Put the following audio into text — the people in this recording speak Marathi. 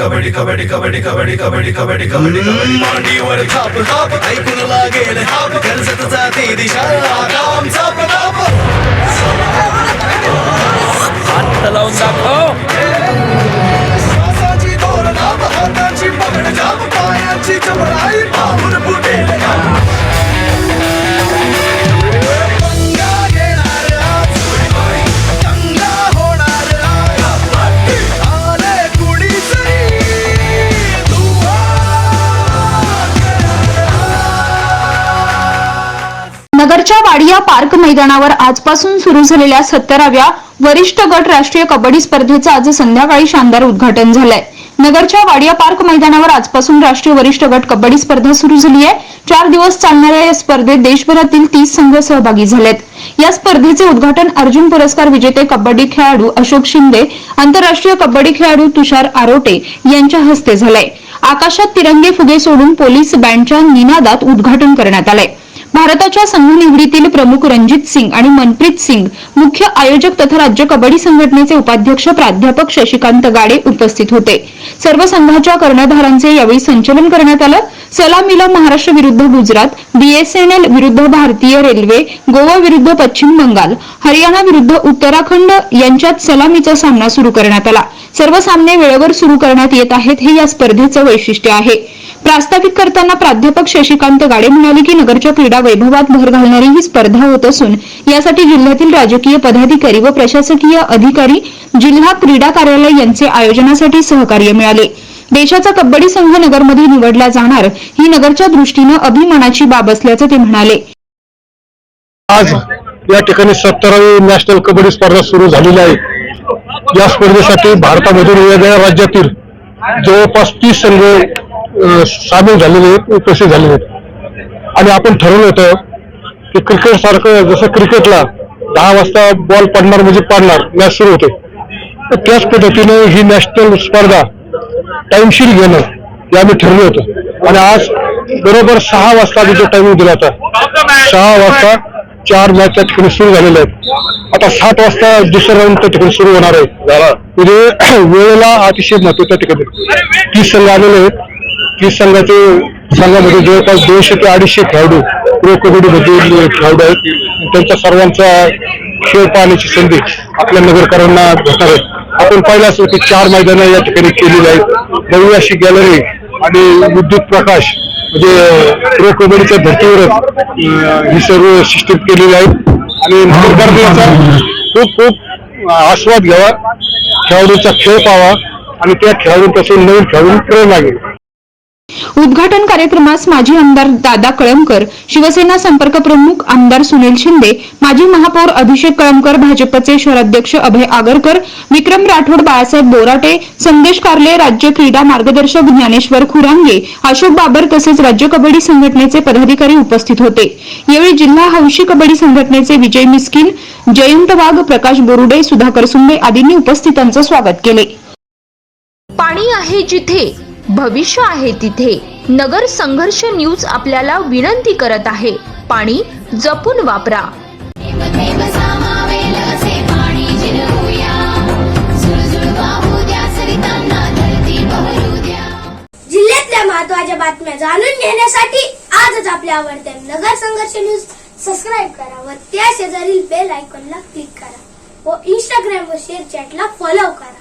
कबड्डी कबड्डी कबड्डी कबड्डी कबड्डी कबड्डी कबड्डी कबड्डी. मांडीवर थाप थाप ऐकून लागेल हाप. गरजत जाते दिशा काम थाप थाप नगरच्या वाडिया पार्क मैदानावर आजपासून सुरू झालेल्या सत्तराव्या वरिष्ठ गट राष्ट्रीय कबड्डी स्पर्धेचं आज संध्याकाळी शानदार उद्घाटन झालंय. नगरच्या वाडिया पार्क मैदानावर आजपासून राष्ट्रीय वरिष्ठ गट कबड्डी स्पर्धा सुरू झाली आहे. चार दिवस चालणाऱ्या या स्पर्धेत देशभरातील तीस संघ सहभागी झालेत. या स्पर्धेचे उद्घाटन अर्जुन पुरस्कार विजेते कबड्डी खेळाडू अशोक शिंदे आंतरराष्ट्रीय कबड्डी खेळाडू तुषार आरोटे यांच्या हस्ते झालंय. आकाशात तिरंगे फुगे सोडून पोलीस बँडच्या निनादात उद्घाटन करण्यात आलंय. भारताच्या संघ निवडीतील प्रमुख रणजित सिंग आणि मनप्रीत सिंग मुख्य आयोजक तथा राज्य कबड्डी संघटनेचे उपाध्यक्ष प्राध्यापक शशिकांत गाडे उपस्थित होते. सर्व संघाच्या कर्णधारांचे यावेळी संचलन करण्यात आलं. सलामीला महाराष्ट्र विरुद्ध गुजरात बीएसएनएल विरुद्ध भारतीय रेल्वे गोवा विरुद्ध पश्चिम बंगाल हरियाणा विरुद्ध उत्तराखंड यांच्यात सलामीचा सामना सुरू करण्यात आला. सर्व सामने वेळेवर सुरू करण्यात येत आहेत हे या स्पर्धेचं वैशिष्ट्य आहे. प्रास्ताविक करताना प्राध्यापक शशिकांत गाडे म्हणाले की नगरच्या क्रीडा वैभवात भर घालणारी ही स्पर्धा होत असून यासाठी जिल्ह्यातील राजकीय पदाधिकारी व प्रशासकीय अधिकारी जिल्हा क्रीडा कार्यालय यांचे आयोजनासाठी सहकार्य मिळाले. देशाचा कबड्डी संघ नगरमध्ये निवडला जाणार ही नगरच्या दृष्टीनं अभिमानाची बाब असल्याचं ते म्हणाले. आज या ठिकाणी सत्तरावी नॅशनल कबड्डी स्पर्धा सुरू झालेली आहे. या स्पर्धेसाठी भारतामधून वेगवेगळ्या राज्यातील जवळपास तीस संघ सामील झालेले आहेत उपस्थित झालेले आहेत. आणि आपण ठरवलं होतं की क्रिकेट सारखं जसं क्रिकेटला दहा वाजता बॉल पडणार म्हणजे पडणार मॅच सुरू होते. तर त्याच पद्धतीने ही नॅशनल स्पर्धा टाइमशीर घेणं हे आम्ही ठरलं होतं. आणि आज बरोबर सहा वाजता आम्ही जो टायमिंग दिला होता. सहा वाजता चार मॅच त्या ठिकाणी सुरू झालेल्या आहेत. आता सात वाजता दुसरं राऊंड त्या ठिकाणी सुरू होणार आहे. म्हणजे वेळेला अतिशय महत्त्व त्या ठिकाणी तीस संघ आलेले आहेत. तीस संघाचे संघामध्ये जवळपास दोनशे ते अडीचशे खेळाडू प्रो कबड्डीमध्ये खेळाडू आहेत. त्यांच्या सर्वांचा खेळ पाहण्याची संधी आपल्या नगरकरांना भेटणार आहे. आपण पाहिलं असेल की चार मैदानं या ठिकाणी केलेली आहेत. भव्य अशी गॅलरी आणि विद्युत प्रकाश म्हणजे प्रो कबड्डीच्या धर्तीवरच ही सर्व सिस्टीम केलेली आहे आणि नगरकरांचा खूप खूप आस्वाद घ्यावा. खेळाडूंचा खेळ पाहावा. आणि त्या खेळाडूंपासून नवीन खेळाडूंना प्रेरणा घ्यावी. उद्घाटन कार्यक्रमास माजी आमदार दादा कळमकर शिवसेना संपर्क प्रमुख आमदार सुनील शिंदे माजी महापौर अभिषेक कळमकर भाजपचे शहराध्यक्ष अभय आगरकर विक्रम राठोड बाळासाहेब बोराटे संदेश कार्ले राज्य क्रीडा मार्गदर्शक ज्ञानेश्वर खुरांगे अशोक बाबर तसेच राज्य कबड्डी संघटनेचे पदाधिकारी उपस्थित होते. यावेळी जिल्हा हौशी कबड्डी संघटनेचे विजय मिस्किन जयंत वाघ प्रकाश बोरुडे सुधाकर सुंबे आदींनी उपस्थितांचं स्वागत केले. पाणी आहे जिथे भविष्य आहे तिथे. नगर संघर्ष न्यूज आपल्याला विनंती करत आहे. पाणी जपून वापरा. जिल्ह्यातल्या महत्त्वाच्या बातम्या जाणून घेण्यासाठी आजच आपल्या आवडत्या नगर संघर्ष न्यूज सबस्क्राईब करा व त्या शेजारील बेल आयकॉनला क्लिक करा व इंस्टाग्राम व शेअर चॅटला फॉलो करा.